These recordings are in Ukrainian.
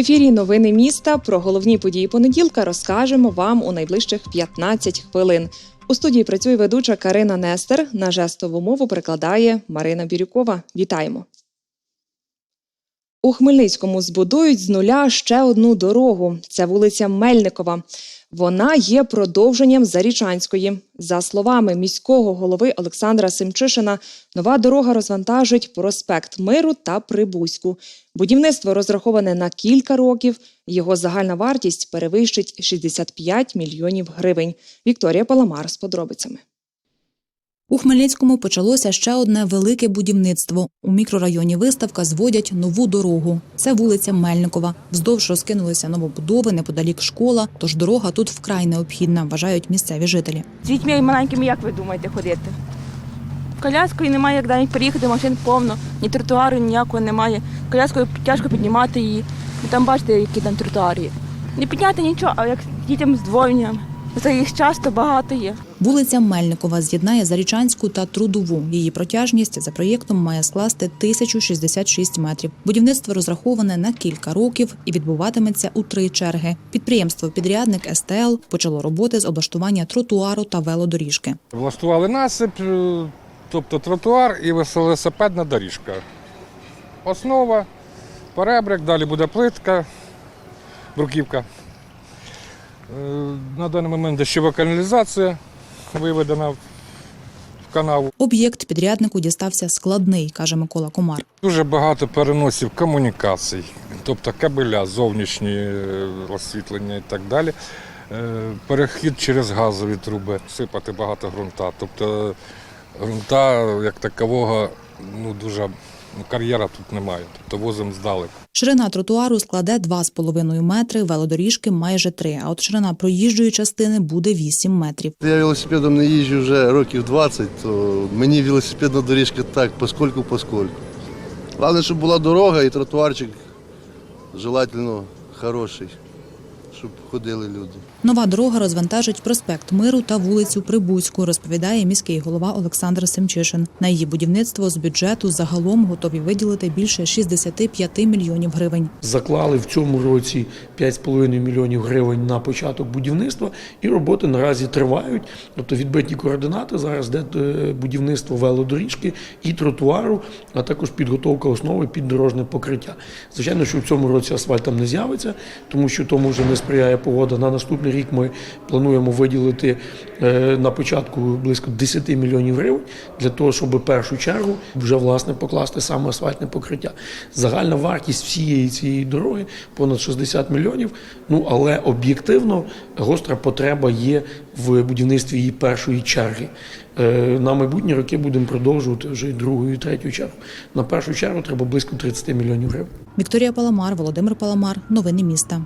Ефірі новини міста про головні події понеділка розкажемо вам у найближчих 15 хвилин. У студії працює ведуча Карина Нестер. На жестову мову перекладає Марина Бірюкова. Вітаємо. У Хмельницькому збудують з нуля ще одну дорогу. Це вулиця Мельникова. Вона є продовженням Зарічанської. За словами міського голови Олександра Семчишина, нова дорога розвантажить проспект Миру та Прибузьку. Будівництво розраховане на кілька років. Його загальна вартість перевищить 65 мільйонів гривень. Вікторія Паламар з подробицями. У Хмельницькому почалося ще одне велике будівництво. У мікрорайоні Виставка зводять нову дорогу. Це вулиця Мельникова. Вздовж розкинулися новобудови, неподалік школа. Тож дорога тут вкрай необхідна, вважають місцеві жителі. З дітьми маленькими як ви думаєте ходити? Коляскою немає як навіть приїхати, машин повно, ні тротуару ніякого немає. Коляскою тяжко піднімати її. Ви там бачите, які там тротуари. Не підняти нічого, а як дітям з двойням. Це їх часто багато є. Вулиця Мельникова з'єднає Зарічанську та Трудову. Її протяжність за проєктом має скласти 1066 метрів. Будівництво розраховане на кілька років і відбуватиметься у три черги. Підприємство-підрядник СТЛ почало роботи з облаштування тротуару та велодоріжки. Влаштували насип, е, тобто тротуар і велосипедна доріжка. Основа, перебрик, далі буде плитка, бруківка. Е, На даний момент дощова каналізація виведена в канаву. Об'єкт підряднику дістався складний, каже Микола Комар. Дуже багато переносів комунікацій, тобто кабеля, зовнішні е, освітлення і так далі. Е, Перехід через газові труби, сипати багато ґрунта. Тобто ґрунта як такового ну, дуже кар'єра тут немає, тобто возимо здалеку. Ширина тротуару складе 2,5 метри, велодоріжки майже 3, а от ширина проїжджої частини буде 8 метрів. Я велосипедом не їжджу вже років 20, то мені велосипедна доріжка так, поскольку поскольку. Головне, щоб була дорога і тротуарчик желательно хороший, щоб ходили люди. Нова дорога розвантажить проспект Миру та вулицю Прибузьку, розповідає міський голова Олександр Семчишин. На її будівництво з бюджету загалом готові виділити більше 65 мільйонів гривень. заклали в цьому році 5,5 мільйонів гривень на початок будівництва, і роботи наразі тривають. Тобто відбиті координати зараз де е, будівництво велодоріжки і тротуару, а також підготовка основи під дорожне покриття. Звичайно, що в цьому році асфальт там не з'явиться, тому що тому вже не сприяє погода. На наступний рік ми плануємо виділити е, на початку близько 10 мільйонів гривень для того, щоб першу чергу вже власне покласти саме асфальтне покриття. Загальна вартість всієї цієї дороги понад 60 мільйонів. Ну але об'єктивно гостра потреба є в будівництві її першої черги. Е, На майбутні роки будемо продовжувати вже другу і третю чергу. На першу чергу треба близько 30 мільйонів гривень. Вікторія Паламар, Володимир Паламар. Новини міста.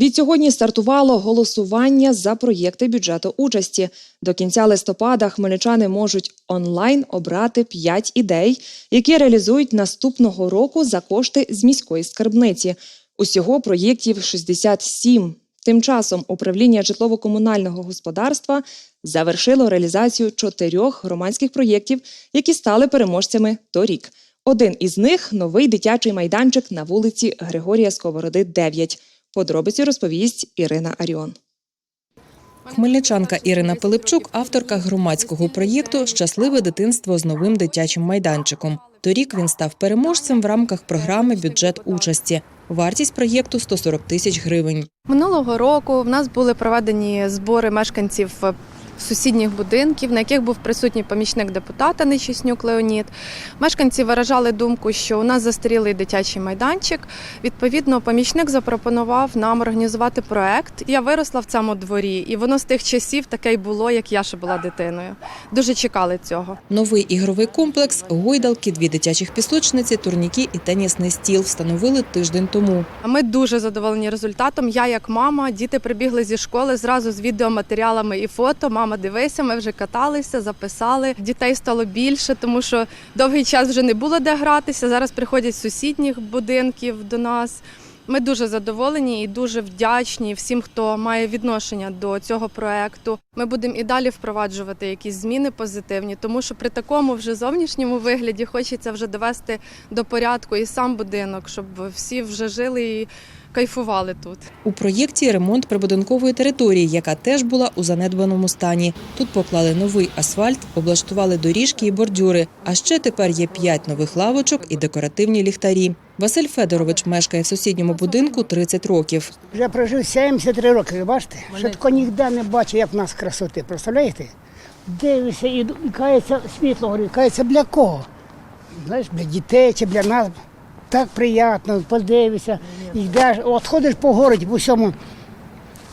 Відсьогодні стартувало голосування за проєкти бюджету участі. До кінця листопада хмельничани можуть онлайн обрати 5 ідей, які реалізують наступного року за кошти з міської скарбниці. Усього проєктів 67. Тим часом управління житлово-комунального господарства завершило реалізацію чотирьох громадських проєктів, які стали переможцями торік. Один із них новий дитячий майданчик на вулиці Григорія Сковороди, 9. Подробиці розповість Ірина Аріон. Хмельничанка Ірина Пилипчук, авторка громадського проєкту Щасливе дитинство з новим дитячим майданчиком. Торік він став переможцем в рамках програми Бюджет участі. Вартість проєкту 140 тисяч гривень. Минулого року в нас були проведені збори мешканців сусідніх будинків, на яких був присутній помічник депутата Нечиснюк Леонід. Мешканці виражали думку, що у нас застарілий дитячий майданчик. Відповідно, помічник запропонував нам організувати проект. Я виросла в цьому дворі, і воно з тих часів таке й було, як я ще була дитиною. Дуже чекали цього. Новий ігровий комплекс, гойдалки, дві дитячих пісочниці, турніки і тенісний стіл встановили тиждень тому. Ми дуже задоволені результатом. Я, як мама, діти прибігли зі школи зразу з відеоматеріалами і фото. Мама, дивися, ми вже каталися, записали. Дітей стало більше, тому що довгий час вже не було де гратися. Зараз приходять сусідніх будинків до нас. Ми дуже задоволені і дуже вдячні всім, хто має відношення до цього проекту. Ми будемо і далі впроваджувати якісь зміни позитивні, тому що при такому вже зовнішньому вигляді хочеться вже довести до порядку і сам будинок, щоб всі вже жили і кайфували тут. У проєкті ремонт прибудинкової території, яка теж була у занедбаному стані. Тут поклали новий асфальт, облаштували доріжки і бордюри. А ще тепер є п'ять нових лавочок і декоративні ліхтарі. Василь Федорович мешкає в сусідньому будинку 30 років. Вже прожив 73 роки, ви бачите? Що тако ніде не бачу, як в нас красоти. Представляєте? Дивишся і, і кається світло горить, кається для кого? Знаєш, для дітей чи для нас. Так приємно, подивишся, йдеш, от ходиш по городі, по всьому.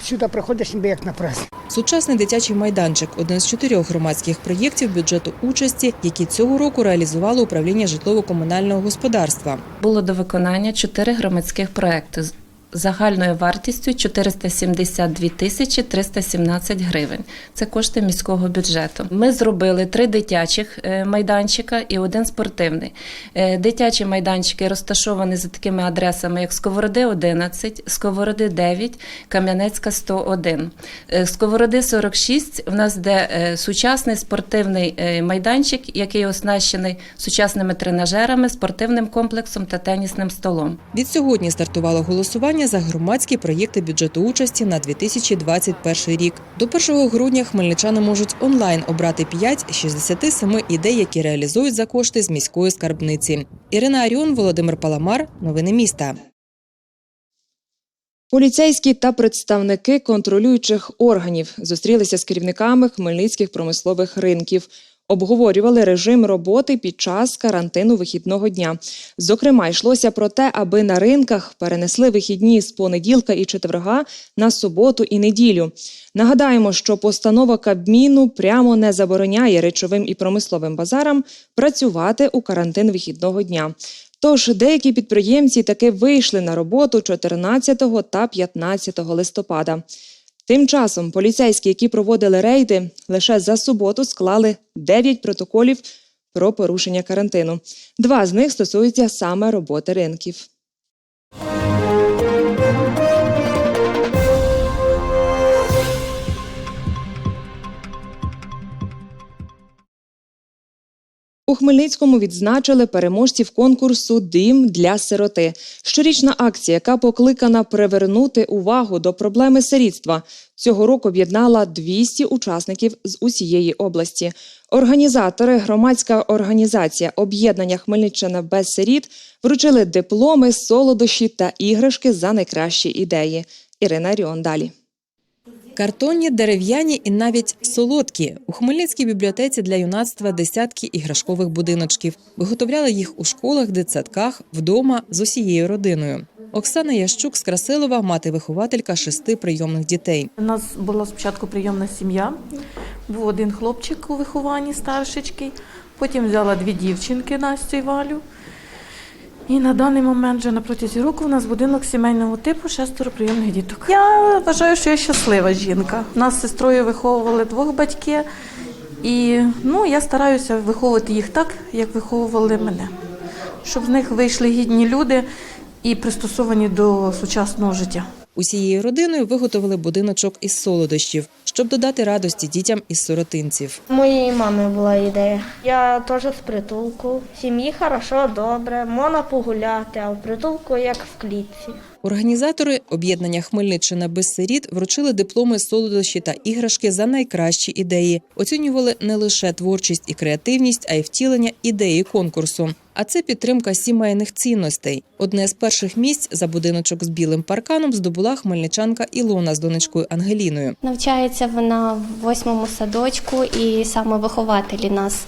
Сюди приходиш ніби як на прес. Сучасний дитячий майданчик один з чотирьох громадських проєктів бюджету участі, які цього року реалізувало управління житлово-комунального господарства. Було до виконання чотири громадських проекти загальною вартістю 472 тисячі 317 гривень. Це кошти міського бюджету. Ми зробили три дитячих е, майданчика і один спортивний. Е, Дитячі майданчики розташовані за такими адресами, як Сковороди 11, Сковороди 9, Кам'янецька 101. Е, Сковороди 46 в нас де сучасний спортивний майданчик, який оснащений сучасними тренажерами, спортивним комплексом та тенісним столом. Від сьогодні стартувало голосування за громадські проєкти бюджету участі на 2021 рік. До 1 грудня хмельничани можуть онлайн обрати 5 з 67 ідей, які реалізують за кошти з міської скарбниці. Ірина Аріон, Володимир Паламар. Новини міста. Поліцейські та представники контролюючих органів зустрілися з керівниками хмельницьких промислових ринків. Обговорювали режим роботи під час карантину вихідного дня. Зокрема, йшлося про те, аби на ринках перенесли вихідні з понеділка і четверга на суботу і неділю. Нагадаємо, що постанова Кабміну прямо не забороняє речовим і промисловим базарам працювати у карантин вихідного дня. Тож деякі підприємці таки вийшли на роботу 14 та 15 листопада. Тим часом поліцейські, які проводили рейди, лише за суботу склали 9 протоколів про порушення карантину. Два з них стосуються саме роботи ринків. У Хмельницькому відзначили переможців конкурсу Дім для сироти. Щорічна акція, яка покликана привернути увагу до проблеми сирітства, цього року об'єднала 200 учасників з усієї області. Організатори, громадська організація об'єднання Хмельниччина без сиріт вручили дипломи, солодощі та іграшки за найкращі ідеї. Ірина Ріон далі. Картонні, дерев'яні і навіть солодкі. У Хмельницькій бібліотеці для юнацтва десятки іграшкових будиночків. Виготовляли їх у школах, дитсадках, вдома з усією родиною. Оксана Ящук з Красилова, мати-вихователька шести прийомних дітей. У нас була спочатку прийомна сім'я. Був один хлопчик у вихованні старшечки, потім взяла дві дівчинки Настю і Валю. І на даний момент вже на протязі року у нас будинок сімейного типу шестеро прийомних діток. Я вважаю, що я щаслива жінка. Нас з сестрою виховували двох батьків, і ну, я стараюся виховувати їх так, як виховували мене, щоб з них вийшли гідні люди і пристосовані до сучасного життя. Усією родиною виготовили будиночок із солодощів, щоб додати радості дітям із сиротинців. Моєї мами була ідея. Я теж з притулку. В сім'ї хорошо, добре, можна погуляти, а в притулку як в клітці. Організатори об'єднання Хмельниччина без сиріт вручили дипломи солодощі та іграшки за найкращі ідеї. Оцінювали не лише творчість і креативність, а й втілення ідеї конкурсу. А це підтримка сімейних цінностей. Одне з перших місць за будиночок з білим парканом здобула хмельничанка Ілона з донечкою Ангеліною. Навчається вона в восьмому садочку, і саме вихователі нас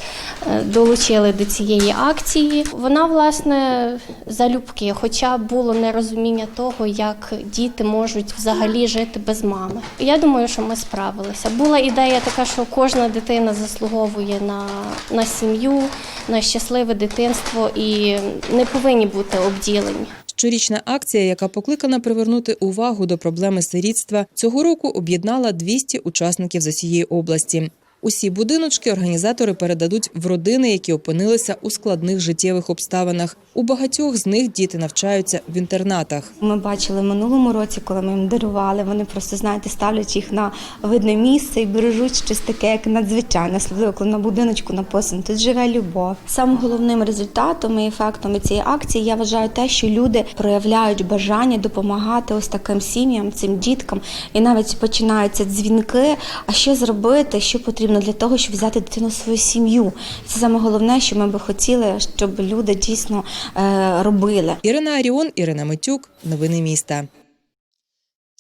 е, долучили до цієї акції. Вона, власне, залюбки, хоча було нерозуміння того, як діти можуть взагалі жити без мами. Я думаю, що ми справилися. Була ідея така, що кожна дитина заслуговує на, на сім'ю, на щасливе дитинство і не повинні бути обділені. Щорічна акція, яка покликана привернути увагу до проблеми сирітства, цього року об'єднала 200 учасників з усієї області. Усі будиночки організатори передадуть в родини, які опинилися у складних життєвих обставинах. У багатьох з них діти навчаються в інтернатах. Ми бачили минулому році, коли ми їм дарували. Вони просто знаєте, ставлять їх на видне місце і бережуть щось таке, як надзвичайне, особливо коли на будиночку написано тут живе любов. Самим головним результатом і ефектом цієї акції я вважаю те, що люди проявляють бажання допомагати ось таким сім'ям, цим діткам, і навіть починаються дзвінки. А що зробити, що потрібно для того, щоб взяти дитину в свою сім'ю? Це саме головне, що ми би хотіли, щоб люди дійсно е, робили. Ірина Аріон, Ірина Митюк. Новини міста.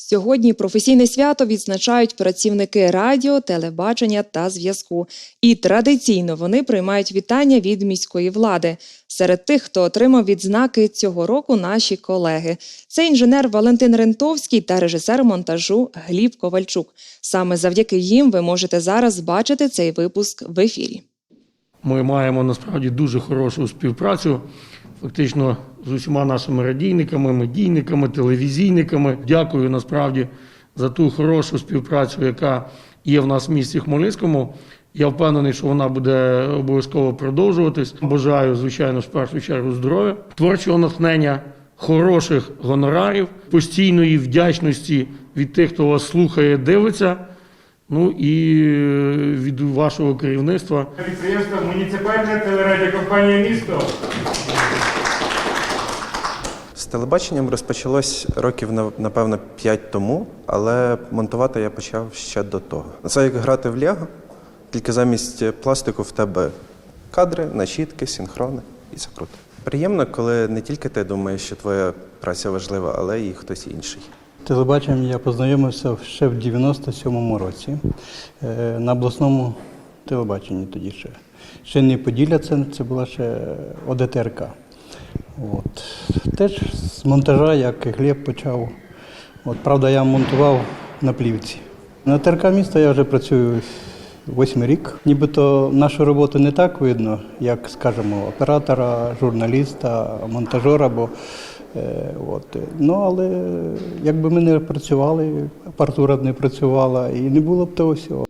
Сьогодні професійне свято відзначають працівники радіо, телебачення та зв'язку. І традиційно вони приймають вітання від міської влади. Серед тих, хто отримав відзнаки цього року, наші колеги. Це інженер Валентин Рентовський та режисер монтажу Гліб Ковальчук. Саме завдяки їм ви можете зараз бачити цей випуск в ефірі. Ми маємо насправді дуже хорошу співпрацю. Фактично з усіма нашими радійниками, медійниками, телевізійниками. Дякую насправді за ту хорошу співпрацю, яка є в нас в місті Хмельницькому. Я впевнений, що вона буде обов'язково продовжуватись. Бажаю, звичайно, в першу чергу здоров'я, творчого натхнення, хороших гонорарів, постійної вдячності від тих, хто вас слухає, дивиться. Ну і е, від вашого керівництва Підприємство муніципальна телерадіокомпанія місто. Телебаченням розпочалось років напевно 5 тому, але монтувати я почав ще до того. Це як грати в Лего, тільки замість пластику в тебе кадри, начітки, синхрони, і це круто. Приємно, коли не тільки ти думаєш, що твоя праця важлива, але і хтось інший. Телебаченням я познайомився ще в 97-му році е, на обласному телебаченні тоді ще. Ще не Поділля, це, це була ще ОДТРК. От. Теж з монтажа, як і Глеб почав. От, правда, я монтував на плівці. На ТРК міста я вже працюю восьмий рік. Нібито нашу роботу не так видно, як, скажімо, оператора, журналіста, монтажера. Бо, е, от. Ну, але якби ми не працювали, апаратура б не працювала і не було б того всього.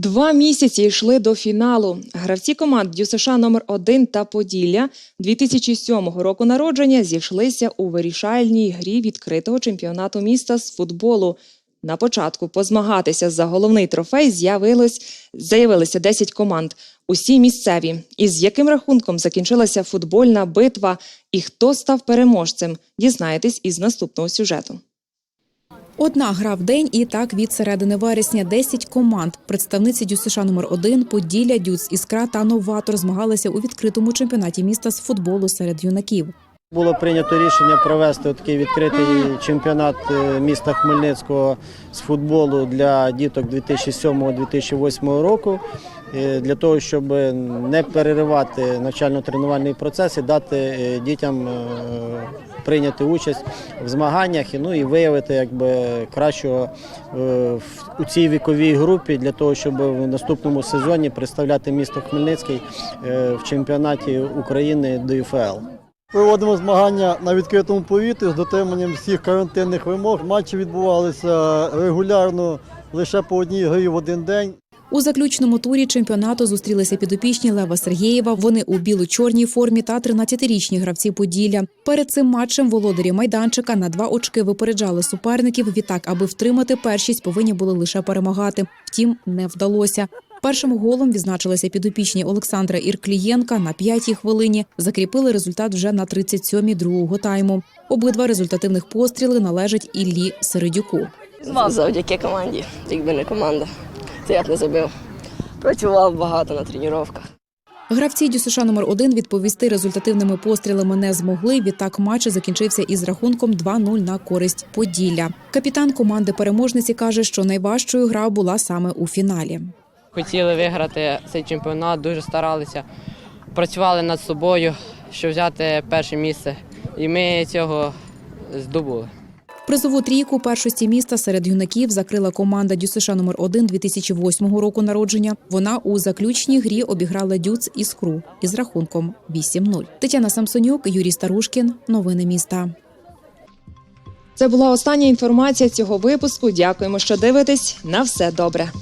Два місяці йшли до фіналу. Гравці команд ДЮСШ номер 1 та Поділля 2007 року народження зійшлися у вирішальній грі відкритого чемпіонату міста з футболу. На початку позмагатися за головний трофей з'явилось заявилися 10 команд. Усі місцеві. І з яким рахунком закінчилася футбольна битва і хто став переможцем, дізнаєтесь із наступного сюжету. Одна гра в день і так від середини вересня 10 команд. Представниці ДЮСШ номер 1 Поділля, Дюц, Іскра та Новатор змагалися у відкритому чемпіонаті міста з футболу серед юнаків. Було прийнято рішення провести такий відкритий чемпіонат е, міста Хмельницького з футболу для діток 2007-2008 року. е, Для того, щоб не переривати навчально-тренувальний процес і дати е, дітям прийняти участь в змаганнях і, ну, і виявити якби, кращого е, у цій віковій групі для того, щоб в наступному сезоні представляти місто Хмельницький е, в чемпіонаті України ДЮФЛ. Проводимо змагання на відкритому повітрі з дотриманням всіх карантинних вимог. Матчі відбувалися регулярно лише по одній грі в один день. У заключному турі чемпіонату зустрілися підопічні Лева Сергєєва. Вони у біло-чорній формі та 13-річні гравці Поділля. Перед цим матчем володарі майданчика на два очки випереджали суперників. Відтак, аби втримати першість, повинні були лише перемагати. Втім, не вдалося. Першим голом відзначилися підопічні Олександра Ірклієнка на п'ятій хвилині. Закріпили результат вже на 37-й другого тайму. Обидва результативних постріли належать Іллі Середюку. Завдяки команді, якби не команда, я б не забив. Працював багато на тренуваннях. Гравці ДЮСШ номер 1 відповісти результативними пострілами не змогли. Відтак матч закінчився із рахунком 2-0 на користь Поділля. Капітан команди переможниці каже, що найважчою гра була саме у фіналі. Хотіли виграти цей чемпіонат, дуже старалися, працювали над собою, щоб взяти перше місце. І ми цього здобули. Призову трійку першості міста серед юнаків закрила команда ДЮСШ номер 1 2008 року народження. Вона у заключній грі обіграла Дюц Іскру із рахунком 8-0. Тетяна Самсонюк, Юрій Старушкін. Новини міста. Це була остання інформація цього випуску. Дякуємо, що дивитесь. На все добре.